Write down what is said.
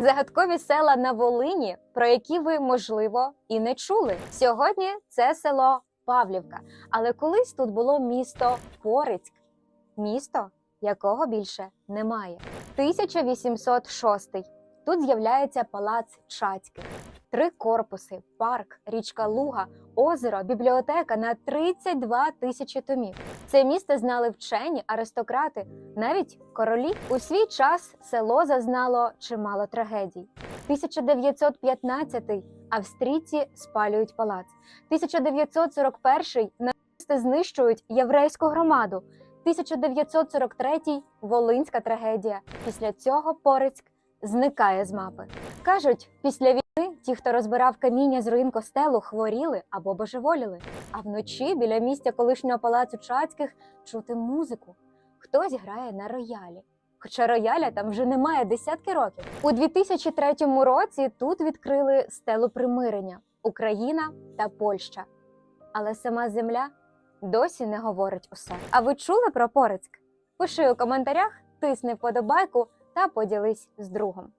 Загадкові села на Волині, про які ви, можливо, і не чули. Сьогодні це село Павлівка, але колись тут було місто Порицьк, місто, якого більше немає. 1806. Тут з'являється палац Чацьких. Три корпуси, парк, річка Луга, озеро, бібліотека на 32 тисячі томів. Це місто знали вчені, аристократи, навіть королі. У свій час село зазнало чимало трагедій. 1915 австрійці спалюють палац. 1941 нацисти знищують єврейську громаду. 1943 Волинська трагедія. Після цього Порицьк зникає з мапи. Кажуть, після війни ті, хто розбирав каміння з руїн костелу, хворіли або божеволіли. А вночі біля місця колишнього палацу Чацьких чути музику. Хтось грає на роялі. Хоча рояля там вже немає десятки років. У 2003 році тут відкрили стелу примирення Україна та Польща. Але сама земля досі не говорить усе. А ви чули про Порицьк? Пиши у коментарях, тисни вподобайку та поділись з другом.